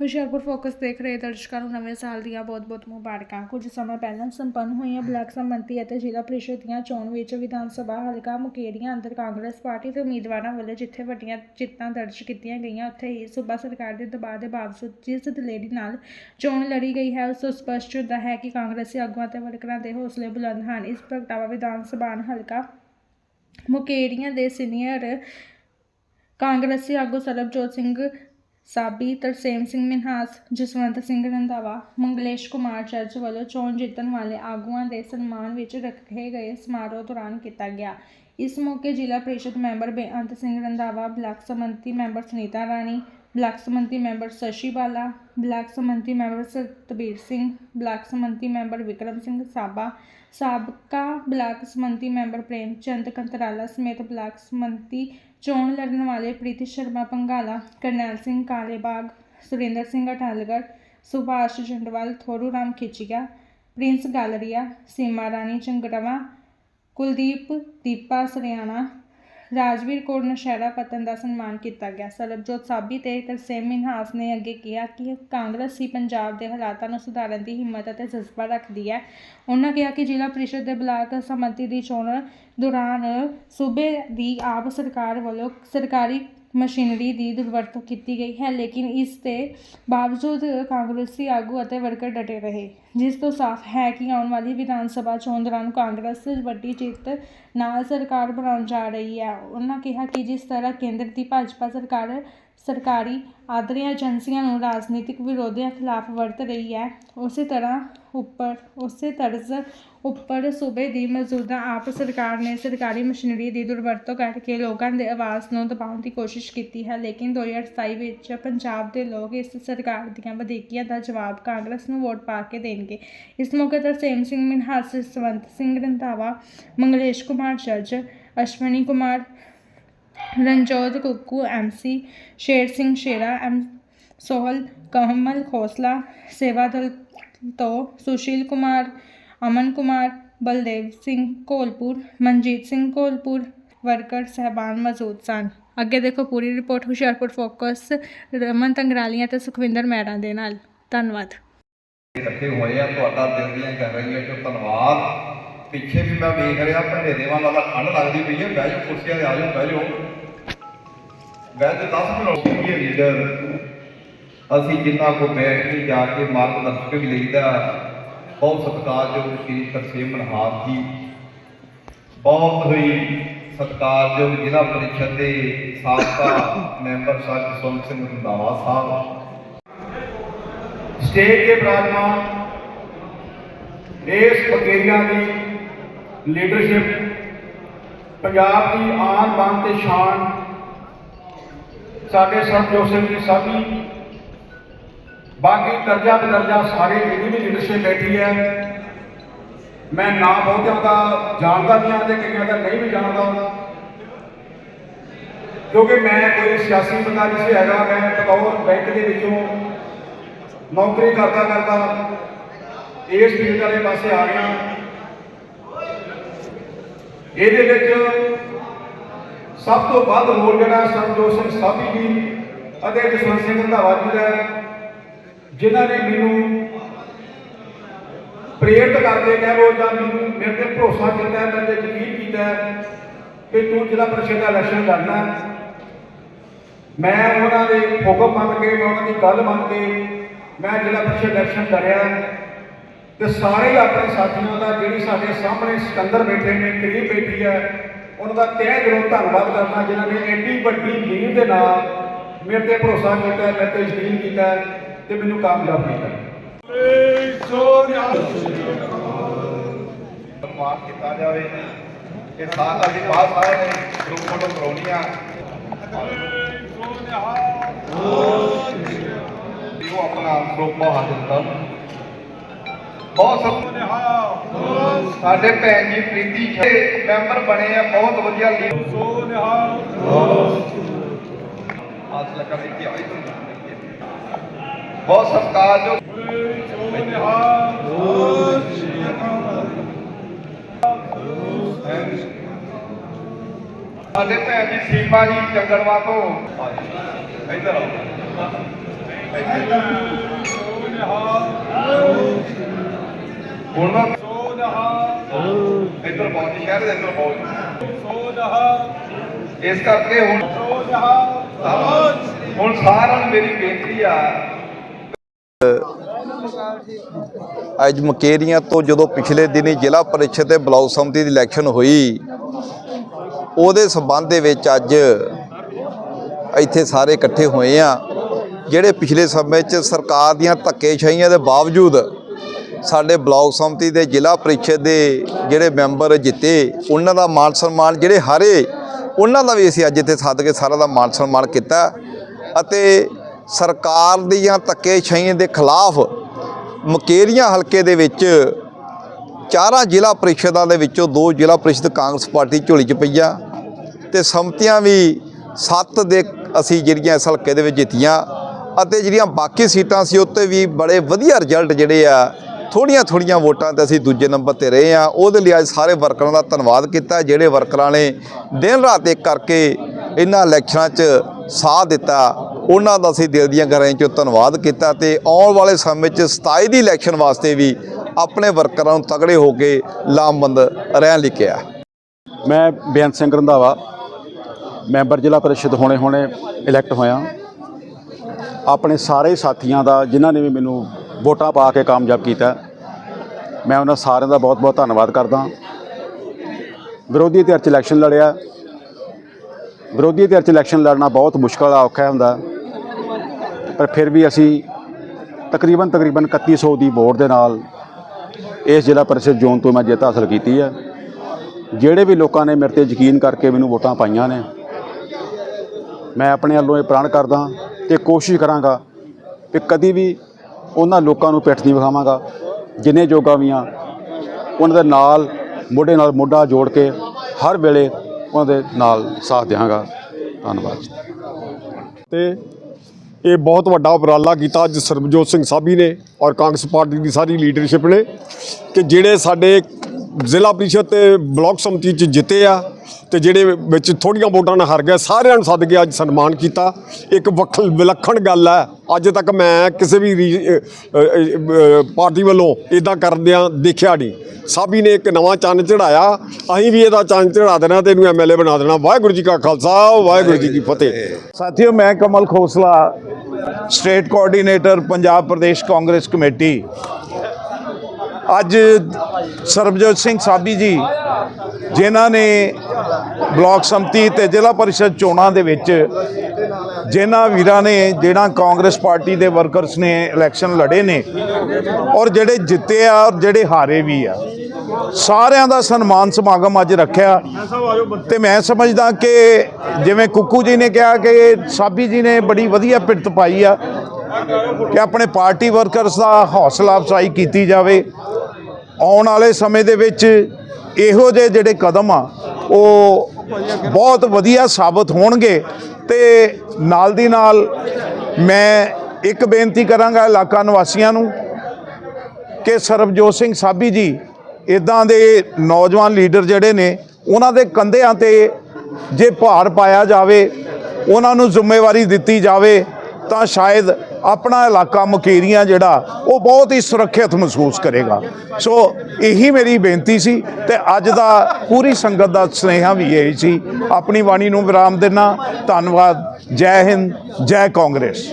Hoshiarpur focus ਦੇਖ ਰਹੇ ਦਰਸ਼ਕਾਂ ਨੂੰ ਨਵੇਂ ਸਾਲ ਦੀਆਂ ਬਹੁਤ-ਬਹੁਤ ਮੁਬਾਰਕਾਂ। ਕੁਝ ਸਮਾਂ ਪਹਿਲਾਂ ਸੰਪੰਨ ਹੋਈਆਂ ਬਲਾਕ ਸੰਮਤੀ ਅਤੇ ਜ਼ਿਲ੍ਹਾ ਪ੍ਰੀਸ਼ਦ ਦੀਆਂ ਚੋਣ ਵਿੱਚ ਵਿਧਾਨ ਸਭਾ ਹਲਕਾ ਮੁਕੇਰੀਆਂ ਅੰਦਰ ਕਾਂਗਰਸ ਪਾਰਟੀ ਦੇ ਉਮੀਦਵਾਰਾਂ ਵੱਲੋਂ ਜਿੱਥੇ ਵੱਡੀਆਂ ਜਿੱਤਾਂ ਦਰਜ ਕੀਤੀਆਂ ਗਈਆਂ, ਉੱਥੇ ਹੀ ਸੂਬਾ ਸਰਕਾਰ ਦੇ ਦਬਾਅ ਦੇ ਬਾਵਜੂਦ ਜਿਸ ਦਲੇਰੀ ਨਾਲ ਚੋਣ ਲੜੀ ਗਈ ਹੈ, ਉਸ ਤੋਂ ਸਪਸ਼ਟ ਹੁੰਦਾ ਹੈ ਕਿ ਕਾਂਗਰਸੀ ਆਗੂਆਂ ਤੇ ਵਰਕਰਾਂ ਦੇ ਹੌਸਲੇ ਬੁਲੰਦ ਹਨ। ਇਸ ਪ੍ਰਗਟਾਵਾ ਵਿਧਾਨ ਸਭਾ ਹਲਕਾ ਮੁਕੇਰੀਆਂ ਦੇ ਸੀਨੀਅਰ ਕਾਂਗਰਸੀ ਆਗੂ ਸਰਬਜੋਤ ਸਿੰਘ ਸਾਬੀ, ਤਰਸੇਮ ਸਿੰਘ ਮਿਨਹਾਸ, ਜਸਵੰਤ ਸਿੰਘ ਰੰਧਾਵਾ, ਮੰਗਲੇਸ਼ ਕੁਮਾਰ ਚਰਚ ਵੱਲੋਂ ਚੋਣ ਜਿੱਤਣ ਵਾਲੇ ਆਗੂਆਂ ਦੇ ਸਨਮਾਨ ਵਿੱਚ ਰੱਖੇ ਗਏ ਸਮਾਰੋਹ ਦੌਰਾਨ ਕੀਤਾ ਗਿਆ। ਇਸ ਮੌਕੇ ਜ਼ਿਲ੍ਹਾ ਪ੍ਰੀਸ਼ਦ ਮੈਂਬਰ ਬੇਅੰਤ ਸਿੰਘ ਰੰਧਾਵਾ, ਬਲਾਕ ਸਮੰਤੀ ਮੈਂਬਰ ਸੁਨੀਤਾ ਰਾਣੀ ਬਲਾਕ ਸਮੰਤੀ ਮੈਂਬਰ ਸ਼ਸ਼ੀ ਬਾਲਾ ਬਲਾਕ ਸਮੰਤੀ ਮੈਂਬਰ ਸਤਬੀਰ ਸਿੰਘ ਬਲਾਕ ਸਮੰਤੀ ਮੈਂਬਰ ਵਿਕਰਮ ਸਿੰਘ ਸਾਬਾ ਸਾਬਕਾ ਬਲਾਕ ਸਮੰਤੀ ਮੈਂਬਰ ਪ੍ਰੇਮ ਚੰਦ ਕੰਤਰਾਲਾ ਸਮੇਤ ਬਲਾਕ ਸਮੰਤੀ ਚੋਣ ਲੜਨ ਵਾਲੇ ਪ੍ਰੀਤੀ ਸ਼ਰਮਾ ਪੰਗਾਲਾ ਕਰਨੈਲ ਸਿੰਘ ਕਾਲੇਬਾਗ ਸੁਰਿੰਦਰ ਸਿੰਘ ਅਟਾਲਗੜ ਸੁਭਾਸ਼ ਜੰਡਵਾਲ ਥੋਰੂ ਰਾਮ ਖਿਚੀਆ ਪ੍ਰਿੰਸ ਗਾਲਰੀਆ ਸੀਮਾ ਰਾਣੀ ਚੰਗੜਵਾ ਕੁਲਦੀਪ ਦੀਪਾ ਸਰਿਆਣਾ ਰਾਜਵੀਰ ਕੌਰ ਨਸ਼ਹਿਰਾ ਪਤਨ ਦਾ ਸਨਮਾਨ ਕੀਤਾ ਗਿਆ। ਸਰਬਜੋਤ ਸਾਬੀ ਤੇ ਤਰਸੇਮ ਮਿਨਹਾਸ ਨੇ ਅੱਗੇ ਕਿਹਾ ਕਿ ਕਾਂਗਰਸ ਹੀ ਪੰਜਾਬ ਦੇ ਹਾਲਾਤਾਂ ਨੂੰ ਸੁਧਾਰਨ ਦੀ ਹਿੰਮਤ ਅਤੇ ਜਜ਼ਬਾ ਰੱਖਦੀ ਹੈ। ਉਹਨਾਂ ਕਿਹਾ ਕਿ ਜ਼ਿਲ੍ਹਾ ਪ੍ਰੀਸ਼ਦ ਦੇ ਬਲਾਕ ਸੰਮਤੀ ਦੀ ਚੋਣ ਦੌਰਾਨ ਸੂਬੇ ਦੀ ਆਪ ਸਰਕਾਰ ਵੱਲੋਂ ਸਰਕਾਰੀ ਮਸ਼ੀਨਰੀ ਦੀ ਦੁਰਵਰਤੋਂ ਕੀਤੀ ਗਈ ਹੈ, ਲੇਕਿਨ ਇਸ ਦੇ ਬਾਵਜੂਦ ਕਾਂਗਰਸੀ ਆਗੂ ਅਤੇ ਵਰਕਰ ਡਟੇ ਰਹੇ। ਜਿਸ ਤੋਂ ਸਾਫ਼ ਹੈ ਕਿ ਆਉਣ ਵਾਲੀ ਵਿਧਾਨ ਸਭਾ ਚੋਣ ਦੌਰਾਨ ਕਾਂਗਰਸ ਵੱਡੀ ਜਿੱਤ ਨਾਲ ਸਰਕਾਰ ਬਣਾਉਣ ਜਾ ਰਹੀ ਹੈ। ਉਹਨਾਂ ਕਿਹਾ ਕਿ ਜਿਸ ਤਰ੍ਹਾਂ ਕੇਂਦਰ ਦੀ ਭਾਜਪਾ ਸਰਕਾਰ ਸਰਕਾਰੀ ਆਦਰੀਆਂ ਏਜੰਸੀਆਂ ਨੂੰ ਰਾਜਨੀਤਿਕ ਵਿਰੋਧੀਆਂ ਖਿਲਾਫ ਵਰਤ ਰਹੀ ਹੈ, ਉਸੇ ਤਰ੍ਹਾਂ ਉੱਪਰ, ਉਸੇ ਤਰਜ਼ ਉੱਪਰ ਸੂਬੇ ਦੀ ਮੌਜੂਦਾ ਆਪ ਸਰਕਾਰ ਨੇ ਸਰਕਾਰੀ ਮਸ਼ੀਨਰੀ ਦੀ ਦੁਰਵਰਤੋਂ ਕਰਕੇ ਲੋਕਾਂ ਦੇ ਆਵਾਜ਼ ਨੂੰ ਦਬਾਉਣ ਦੀ ਕੋਸ਼ਿਸ਼ ਕੀਤੀ ਹੈ, ਲੇਕਿਨ 2027 ਵਿੱਚ ਪੰਜਾਬ ਦੇ ਲੋਕ ਇਸ ਸਰਕਾਰ ਦੀਆਂ ਵਧੀਕੀਆਂ ਦਾ ਜਵਾਬ ਕਾਂਗਰਸ ਨੂੰ ਵੋਟ ਪਾ ਕੇ ਦੇਣਗੇ। ਇਸ ਮੌਕੇ ਤਰਸੇਮ ਸਿੰਘ ਮਿਨਹਾਸ ਸਵੰਤ ਸਿੰਘ ਰੰਧਾਵਾ, ਮੰਗਲੇਸ਼ ਕੁਮਾਰ, ਜੱਜ ਅਸ਼ਵਨੀ ਕੁਮਾਰ, ਰਣਜੋਤ ਕੁੱਕੂ ਐਮਸੀ ਸ਼ੇਰ ਸਿੰਘ ਸ਼ੇਰਾ, ਐਮ ਸੋਹਲ, ਕਮਲ ਖੋਸਲਾ ਸੇਵਾ ਦਲ ਤੋਂ ਸੁਸ਼ੀਲ ਕੁਮਾਰ, ਅਮਨ ਕੁਮਾਰ, ਬਲਦੇਵ ਸਿੰਘ ਕੋਲਪੁਰ ਮਨਜੀਤ ਸਿੰਘ ਕੋਲਪੁਰ ਵਰਕਰ ਸਹਿਬਾਨ ਮੌਜੂਦ ਸਨ। ਅੱਗੇ ਦੇਖੋ ਪੂਰੀ ਰਿਪੋਰਟ ਹੁਸ਼ਿਆਰਪੁਰ ਫੋਕਸ, ਰਮਨ ਤੰਗਰਾਲੀਆਂ ਤੇ ਸੁਖਵਿੰਦਰ ਮੈਰਾਂ ਦੇ ਨਾਲ। ਧੰਨਵਾਦ। ਇਕੱਠੇ ਹੋਏ ਆ, ਤੁਹਾਡਾ ਦਿਲ ਦੀਆਂ ਗਹਿਰਾਈਆਂ ਚੋਂ ਧੰਨਵਾਦ। ਪਿੱਛੇ ਵੀ ਮੈਂ ਵੇਖ ਰਿਹਾ, ਭੰਡੇ ਦੇਵਾਂ ਦਾ ਠੰਡ ਲੱਗਦੀ ਪਈ ਹੈ ਬਹਿ ਜਾਓ, ਕੁਰਸੀਆਂ ਤੇ ਆ ਜਾਓ, ਬਹਿ ਜਾਓ। ਬਹਿ ਤੇ 10 ਮਿੰਟ ਹੋ ਗਏ ਲੀਡਰ। ਅਸੀਂ ਜਿੰਨਾ ਕੋ ਬੈਠ ਕੇ ਜਾ ਕੇ ਮਾਰਗਦਰਸ਼ਕ ਵੀ ਲਈਦਾ, ਬਹੁਤ ਸਤਿਕਾਰਯੋਗ ਸ਼੍ਰੀ ਤਰਸੇਮ ਮਨਹਾਸ ਜੀ। ਬਹੁਤ ਹੀ ਸਤਿਕਾਰਯੋਗ ਜ਼ਿਲ੍ਹਾ ਪਰਿਸ਼ਦ ਦੇ ਸਾਬਕਾ ਮੈਂਬਰ ਸਾਹਿਬ ਜਸਵੰਤ ਸਿੰਘ ਰੰਧਾਵਾ ਸਾਹਿਬ। ਸਟੇਜ ਦੇ ਬਰਾਜਮਾਨ ਇਸ ਫਕੀਰੀਆਂ ਦੀ ਲੀਡਰਸ਼ਿਪ ਪੰਜਾਬ ਦੀ ਆਨ ਬਾਨ ਤੇ ਸ਼ਾਨ, ਸਾਡੇ ਸਰਬਜੋਤ ਸਿੰਘ ਜੀ ਸਾਬੀ ਬਾਕੀ ਦਰਜਾ ਬਦਰਜਾ ਸਾਰੇ ਜਿਹਦੀ ਵੀ ਲੀਡਰਸ਼ਿਪ ਬੈਠੀ ਹੈ, ਮੈਂ ਨਾ ਬਹੁਤਿਆਂ ਦਾ ਜਾਣਦਾ ਵੀ ਹਾਂ ਤੇ ਕਈਆਂ ਦਾ ਨਹੀਂ ਵੀ ਜਾਣਦਾ। ਕਿਉਂਕਿ ਮੈਂ ਕੋਈ ਸਿਆਸੀ ਬੰਦਾ ਨਹੀਂ ਸੀ ਹੈਗਾ, ਮੈਂ ਬਤੌਰ ਬੈਂਕ ਦੇ ਵਿੱਚੋਂ ਨੌਕਰੀ ਕਰਦਾ ਕਰਦਾ ਇਸ ਫੀਲਡ ਵਾਲੇ ਪਾਸੇ ਆ ਗਿਆ। ਇਹਦੇ ਵਿੱਚ ਸਭ ਤੋਂ ਵੱਧ ਰੋਲ ਜਿਹੜਾ ਸਰਜੋਤ ਸਿੰਘ ਸਾਬੀ ਜੀ ਅਤੇ ਜਸਵੰਤ ਸਿੰਘ ਰੰਧਾਵਾ ਜੀ ਦਾ ਹੈ, ਜਿਨ੍ਹਾਂ ਨੇ ਮੈਨੂੰ ਪ੍ਰੇਰਿਤ ਕਰਦੇ ਕਹਿ ਲੋ ਜਾਂ ਮੈਨੂੰ ਮੇਰੇ ਤੇ ਭਰੋਸਾ ਕੀਤਾ ਮੇਰੇ ਤੇ ਯਕੀਨ ਕੀਤਾ ਕਿ ਤੂੰ ਜ਼ਿਲ੍ਹਾ ਪਰਿਸ਼ਦ ਦਾ ਇਲੈਕਸ਼ਨ ਲੜਨਾ ਮੈਂ ਉਹਨਾਂ ਦੇ ਹੁਕਮ ਮੰਨ ਕੇ ਮੈਂ ਉਹਨਾਂ ਦੀ ਗੱਲ ਮੰਨ ਕੇ ਮੈਂ ਜ਼ਿਲ੍ਹਾ ਪਰਿਸ਼ਦ ਇਲੈਕਸ਼ਨ ਲੜਿਆ ਤੇ ਸਾਰੇ ਹੀ ਆਪਣੇ ਸਾਥੀਆਂ ਦਾ ਜਿਹੜੀ ਸਾਡੇ ਸਾਹਮਣੇ ਸਿਕੰਦਰ ਬੈਠੇ ਨੇ ਕਰੀਬ ਬੈਠੀ ਹੈ ਉਹਨਾਂ ਦਾ ਤਹਿ ਦਿਲੋਂ ਧੰਨਵਾਦ ਕਰਨਾ ਜਿਨ੍ਹਾਂ ਨੇ ਐਡੀ ਵੱਡੀ ਲੀਡ ਦੇ ਨਾਲ ਮੇਰੇ ਤੇ ਭਰੋਸਾ ਕੀਤਾ ਮੇਰੇ ਤੇ ਯਕੀਨ ਕੀਤਾ ਤੇ ਮੈਨੂੰ ਕਾਮਯਾਬ ਕੀਤਾ। ਸਨਮਾਨ ਕੀਤਾ ਜਾਵੇ। ਇਹ ਸਾਲ ਅਸੀਂ ਬਾਅਦ ਸਾਰੇ ਨੇ ਗਰੁੱਪ ਫੋਟੋ ਕਰਾਉਣੀ ਆ। ਵੀ ਉਹ ਆਪਣਾ ਗਰੁੱਪ ਹਾਜ਼ਰ ਕਰਨ ਬਹੁਤ ਸਭ ਸਾਡੇ ਭੈਣ ਜੀ ਪ੍ਰੀਤੀ ਜੀ ਮੈਂਬਰ ਬਣੇ ਆ ਬਹੁਤ ਵਧੀਆ ਲੀਡ ਆਸ ਲਗਾ ਵੀ ਕੀ ਆਈ ਬਹੁਤ ਸਤਿਕਾਰਯੋਗ ਸਾਡੇ ਭੈਣ ਜੀ ਸੀਮਾ ਜੀ ਜੰਗਲਵਾ ਤੋਂ ਇੱਧਰ ਆਓ ਹੁਣ ਨਾ ਇੱਧਰ ਪਹੁੰਚ ਸ਼ਹਿਰ ਦੇ ਅੰਦਰ ਪਹੁੰਚ ਇਸ ਕਰਕੇ ਹੁਣ ਹੁਣ ਸਾਰਿਆਂ ਨੂੰ ਮੇਰੀ ਬੇਨਤੀ ਆ ਅੱਜ ਮਕੇਰੀਆਂ ਤੋਂ ਜਦੋਂ ਪਿਛਲੇ ਦਿਨੀ ਜ਼ਿਲ੍ਹਾ ਪਰਿਸ਼ਦ ਤੇ ਬਲਾਕ ਸੰਮਤੀ ਦੀ ਇਲੈਕਸ਼ਨ ਹੋਈ ਉਹਦੇ ਸਬੰਧ ਦੇ ਵਿੱਚ ਅੱਜ ਇੱਥੇ ਸਾਰੇ ਇਕੱਠੇ ਹੋਏ ਆ ਜਿਹੜੇ ਪਿਛਲੇ ਸਮੇਂ 'ਚ ਸਰਕਾਰ ਦੀਆਂ ਧੱਕੇਸ਼ਾਹੀਆਂ ਦੇ ਬਾਵਜੂਦ ਸਾਡੇ ਬਲਾਕ ਸੰਮਤੀ ਦੇ ਜ਼ਿਲ੍ਹਾ ਪ੍ਰੀਸ਼ਦ ਦੇ ਜਿਹੜੇ ਮੈਂਬਰ ਜਿੱਤੇ, ਉਹਨਾਂ ਦਾ ਮਾਨ ਸਨਮਾਨ ਜਿਹੜੇ ਹਾਰੇ, ਉਹਨਾਂ ਦਾ ਵੀ ਅਸੀਂ ਅੱਜ ਇੱਥੇ ਸੱਦ ਕੇ ਸਾਰਾ ਦਾ ਮਾਨ ਸਨਮਾਨ ਕੀਤਾ ਅਤੇ ਸਰਕਾਰ ਦੀਆਂ ਧੱਕੇਸ਼ਾਹੀਆਂ ਦੇ ਖਿਲਾਫ ਮਕੇਰੀਆਂ ਹਲਕੇ ਦੇ ਵਿੱਚ ਚਾਰਾਂ ਜ਼ਿਲ੍ਹਾ ਪ੍ਰੀਸ਼ਦਾਂ ਦੇ ਵਿੱਚੋਂ ਦੋ ਜ਼ਿਲ੍ਹਾ ਪ੍ਰੀਸ਼ਦ ਕਾਂਗਰਸ ਪਾਰਟੀ ਝੋਲੀ 'ਚ ਪਈਆ ਤੇ ਸੰਮਤੀਆਂ ਵੀ ਸੱਤ ਦੇ ਅਸੀਂ ਜਿਹੜੀਆਂ ਇਸ ਹਲਕੇ ਦੇ ਵਿੱਚ ਜਿੱਤੀਆਂ। ਅਤੇ ਜਿਹੜੀਆਂ ਬਾਕੀ ਸੀਟਾਂ ਸੀ, ਉੱਤੇ ਵੀ ਬੜੇ ਵਧੀਆ ਰਿਜ਼ਲਟ ਜਿਹੜੇ ਆ ਥੋੜੀਆਂ ਥੋੜੀਆਂ ਵੋਟਾਂ ਤੇ ਅਸੀਂ ਦੂਜੇ ਨੰਬਰ ਤੇ ਰਹੇ ਆ ਉਹਦੇ ਲਈ ਅੱਜ ਸਾਰੇ ਵਰਕਰਾਂ ਦਾ ਧੰਨਵਾਦ ਕੀਤਾ ਜਿਹੜੇ ਵਰਕਰਾਂ ਨੇ ਦਿਨ ਰਾਤ ਇੱਕ ਕਰਕੇ ਇਹਨਾਂ ਇਲੈਕਸ਼ਨਾਂ 'ਚ ਸਾਥ ਦਿੱਤਾ। ਉਹਨਾਂ ਦਾ ਅਸੀਂ ਦਿਲ ਦੀਆਂ ਗਹਿਰਾਈਆਂ 'ਚੋਂ ਧੰਨਵਾਦ ਕੀਤਾ ਤੇ ਆਉਣ ਵਾਲੇ ਸਮੇਂ 'ਚ 27 ਦੀ ਇਲੈਕਸ਼ਨ ਵਾਸਤੇ ਵੀ ਆਪਣੇ ਵਰਕਰਾਂ ਨੂੰ ਤਗੜੇ ਹੋ ਕੇ ਲਾਮਬੰਦ ਰਹਿਣ ਲਈ ਕਿਹਾ। ਮੈਂ ਬੇਅੰਤ ਸਿੰਘ ਰੰਧਾਵਾ, ਮੈਂਬਰ ਜ਼ਿਲ੍ਹਾ ਪਰਿਸ਼ਦ ਹੋਣੇ ਹੋਣੇ ਇਲੈਕਟ ਹੋਇਆ। ਆਪਣੇ ਸਾਰੇ ਸਾਥੀਆਂ ਦਾ, ਜਿਨ੍ਹਾਂ ਨੇ ਵੀ ਮੈਨੂੰ ਵੋਟਾਂ ਪਾ ਕੇ ਕਾਮਯਾਬ ਕੀਤਾ ਮੈਂ ਉਹਨਾਂ ਸਾਰਿਆਂ ਦਾ ਬਹੁਤ-ਬਹੁਤ ਧੰਨਵਾਦ ਕਰਦਾ। ਵਿਰੋਧੀ ਧਿਰ 'ਚ ਇਲੈਕਸ਼ਨ ਲੜਿਆ। ਵਿਰੋਧੀ ਧਿਰ 'ਚ ਇਲੈਕਸ਼ਨ ਲੜਨਾ ਬਹੁਤ ਮੁਸ਼ਕਲ ਆ, ਔਖਾ ਹੁੰਦਾ। ਪਰ ਫਿਰ ਵੀ ਅਸੀਂ ਤਕਰੀਬਨ ਤਕਰੀਬਨ 3100 ਦੀ ਵੋਟ ਦੇ ਨਾਲ ਇਸ ਜ਼ਿਲ੍ਹਾ ਪਰਿਸ਼ਦ ਜ਼ੋਨ ਤੋਂ ਮੈਂ ਜਿੱਤ ਹਾਸਲ ਕੀਤੀ ਹੈ। ਜਿਹੜੇ ਵੀ ਲੋਕਾਂ ਨੇ ਮੇਰੇ ਤੇ ਯਕੀਨ ਕਰਕੇ ਮੈਨੂੰ ਵੋਟਾਂ ਪਾਈਆਂ ਨੇ, ਮੈਂ ਆਪਣੇ ਵੱਲੋਂ ਇਹ ਪ੍ਰਣ ਕਰਦਾ। ਤੇ ਕੋਸ਼ਿਸ਼ ਕਰਾਂਗਾ ਕਿ ਕਦੀ ਵੀ ਉਹਨਾਂ ਲੋਕਾਂ ਨੂੰ ਪਿੱਠ ਨਹੀਂ ਵਿਖਾਵਾਂਗਾ, ਜਿੰਨੇ ਜੋਗਾ ਵੀ ਆ ਉਹਨਾਂ ਦੇ ਨਾਲ ਮੋਢੇ ਨਾਲ ਮੋਢਾ ਜੋੜ ਕੇ ਹਰ ਵੇਲੇ ਉਹਨਾਂ ਦੇ ਨਾਲ ਸਾਥ ਦੇਵਾਂਗਾ ਧੰਨਵਾਦ ਤੇ ਇਹ ਬਹੁਤ ਵੱਡਾ ਉਪਰਾਲਾ ਕੀਤਾ ਅੱਜ ਸਰਬਜੋਤ ਸਿੰਘ ਸਾਬੀ ਨੇ ਔਰ ਕਾਂਗਰਸ ਪਾਰਟੀ ਦੀ ਸਾਰੀ ਲੀਡਰਸ਼ਿਪ ਨੇ ਕਿ ਜਿਹੜੇ ਸਾਡੇ ਜ਼ਿਲ੍ਹਾ ਪ੍ਰੀਸ਼ਦ ਤੇ ਬਲਾਕ ਸਮਿਤੀ ਚ ਜਿੱਤੇ ਆ ਤੇ ਜਿਹੜੇ ਵਿੱਚ ਥੋੜੀਆਂ ਵੋਟਾਂ ਨਾਲ ਹਾਰ ਗਏ, ਸਾਰਿਆਂ ਨੂੰ ਸੱਦ ਕੇ ਅੱਜ ਸਨਮਾਨ ਕੀਤਾ। ਇੱਕ ਵੱਖ ਵਿਲੱਖਣ ਗੱਲ ਹੈ, ਅੱਜ ਤੱਕ ਮੈਂ ਕਿਸੇ ਵੀ ਰੀ- ਪਾਰਟੀ ਵੱਲੋਂ ਇਦਾਂ ਕਰਦਿਆਂ ਦੇਖਿਆ ਨਹੀਂ। ਸਾਬੀ ਨੇ ਇੱਕ ਨਵਾਂ ਚੰਨ ਚੜਾਇਆ ਅਸੀਂ ਵੀ ਇਹਦਾ ਚੰਨ ਚੜਾ ਦੇਣਾ ਤੇ ਇਹਨੂੰ ਐਮਐਲਏ ਬਣਾ ਦੇਣਾ। ਵਾਹਿਗੁਰੂ ਜੀ ਕਾ ਖਾਲਸਾ, ਵਾਹਿਗੁਰੂ ਜੀ ਕੀ ਫਤਿਹ। ਸਾਥੀਓ, ਮੈਂ Kamal Khosla, state coordinator, Punjab Pradesh Congress committee. ਅੱਜ ਸਰਬਜੋਤ ਸਿੰਘ ਸਾਬੀ ਜੀ, ਜਿਨ੍ਹਾਂ ਨੇ ਬਲਾਕ ਸੰਮਤੀ ਤੇ ਜ਼ਿਲ੍ਹਾ ਪਰਿਸ਼ਦ ਚੋਣਾਂ ਦੇ ਵਿੱਚ ਜਿਨ੍ਹਾਂ ਵੀਰਾਂ ਨੇ ਜਿਹੜਾ ਕਾਂਗਰਸ ਪਾਰਟੀ ਦੇ ਵਰਕਰਸ ਨੇ ਇਲੈਕਸ਼ਨ ਲੜੇ ਨੇ ਔਰ ਜਿਹੜੇ ਜਿੱਤੇ ਆ ਔਰ ਜਿਹੜੇ ਹਾਰੇ ਵੀ ਆ, ਸਾਰਿਆਂ ਦਾ ਸਨਮਾਨ ਸਮਾਗਮ ਅੱਜ ਰੱਖਿਆ। ਤੇ ਮੈਂ ਸਮਝਦਾ ਕਿ ਜਿਵੇਂ ਕੁੱਕੂ ਜੀ ਨੇ ਕਿਹਾ ਕਿ ਸਾਬੀ ਜੀ ਨੇ ਬੜੀ ਵਧੀਆ ਪਿੜਤ ਪਾਈ ਆ ਕਿ ਆਪਣੇ ਪਾਰਟੀ ਵਰਕਰਸ ਦਾ ਹੌਸਲਾ ਅਫਜ਼ਾਈ ਕੀਤੀ ਜਾਵੇ। ਆਉਣ ਵਾਲੇ ਸਮੇਂ ਦੇ ਵਿੱਚ ਇਹੋ ਜਿਹੇ ਜਿਹੜੇ ਕਦਮ ਆ, ਉਹ ਬਹੁਤ ਵਧੀਆ ਸਾਬਤ ਹੋਣਗੇ। ਤੇ ਨਾਲ ਦੀ ਨਾਲ ਮੈਂ ਇੱਕ ਬੇਨਤੀ ਕਰਾਂਗਾ ਇਲਾਕਾ ਨਿਵਾਸੀਆਂ ਨੂੰ ਕਿ ਸਰਬਜੋਤ ਸਿੰਘ ਸਾਬੀ ਜੀ ਇਦਾਂ ਦੇ ਨੌਜਵਾਨ ਲੀਡਰ ਜਿਹੜੇ ਨੇ, ਉਹਨਾਂ ਦੇ ਕੰਧਿਆਂ ਤੇ ਜੇ ਭਾਰ ਪਾਇਆ ਜਾਵੇ, ਉਹਨਾਂ ਨੂੰ ਜ਼ਿੰਮੇਵਾਰੀ ਦਿੱਤੀ ਜਾਵੇ। ਤਾਂ ਸ਼ਾਇਦ ਆਪਣਾ ਇਲਾਕਾ ਮਕੇਰੀਆਂ ਜਿਹੜਾ, ਉਹ ਬਹੁਤ ਹੀ ਸੁਰੱਖਿਅਤ ਮਹਿਸੂਸ ਕਰੇਗਾ। ਸੋ ਇਹੀ ਮੇਰੀ ਬੇਨਤੀ ਸੀ ਤੇ ਅੱਜ ਦਾ ਪੂਰੀ ਸੰਗਤ ਦਾ ਸੁਨੇਹਾ ਵੀ ਇਹ ਸੀ। ਆਪਣੀ ਬਾਣੀ ਨੂੰ ਵਿਰਾਮ ਦੇਣਾ ਧੰਨਵਾਦ। ਜੈ ਹਿੰਦ, ਜੈ ਕਾਂਗਰਸ।